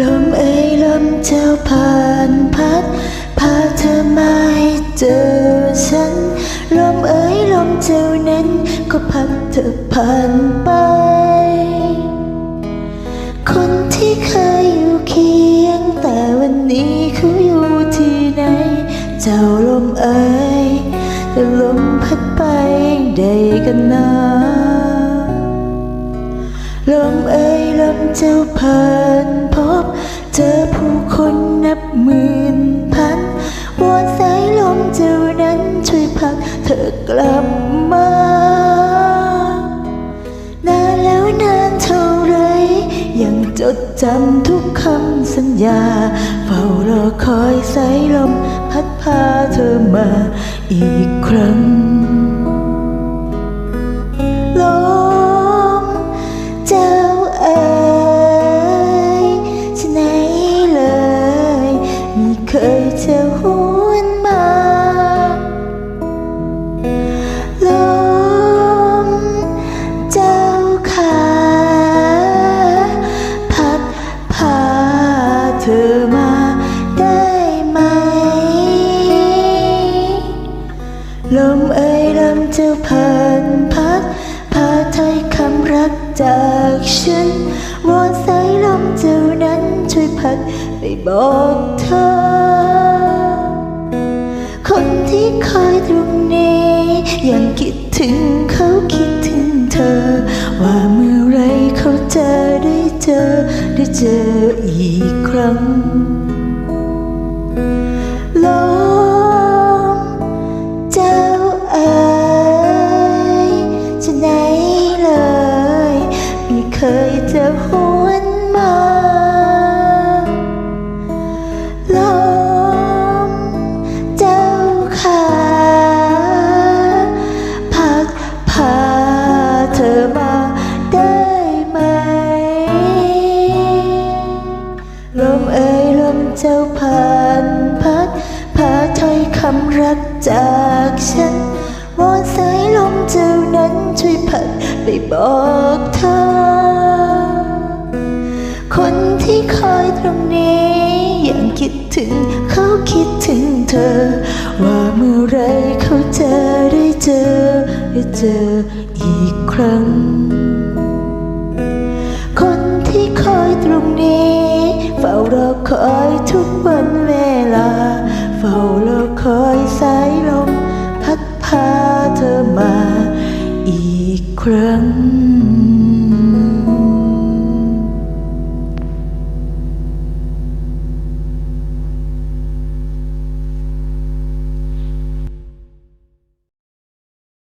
ลมเอ๋ยลมเจ้าผ่านพัดพาเธอมาให้เจอฉัน ลมเอ้ยลมเจ้านั้น ก็พัดเธอผ่านไป คนที่เคยอยู่เคียง แต่วันนี้เขาอยู่ที่ไหน เจ้าลมเอ้ยลมพัดไปได้กันนะลมเอ้ยลมเจ้าผ่าน บ เจอผู้คนนับหมื่นพันวอนสายลมเจ้านั้นช่วยพักเธอกลับมานานแล้วนานเท่าไร ยังจดจำทุกคำสัญญา เฝ้ารอคอยสายลมพัดพาเธอมาอีกครั้ง ลมเอ่ยลมเจ้าผ่านพัดพาถ้อยคำรักจากฉันวอนสายลมเจ้านั้นช่วยพัดไปบอกเธอ คนที่คอยตรงนี้ ยังคิดถึงเขาคิดถึงเธอ ว่าเมื่อไรเขาจะได้เจอได้เจออีกครั้ง ยจะหวนมาลมเจ้าขาพักพาเธอมาได้ไหม ลมเอ่ยลมเจ้าผ่านพัดพาถ้อยคำรักจากฉันวอนสายลมเจ้านั้นช่วยพัดไปบอกเธอ ที่คอยตรงนี้ยังคิดถึงเขาคิดถึงเธอ ว่าเมื่อไรเขาจะได้เจอได้เจออีกครั้ง คนที่คอยตรงนี้ เฝ้ารอคอยทุกวัน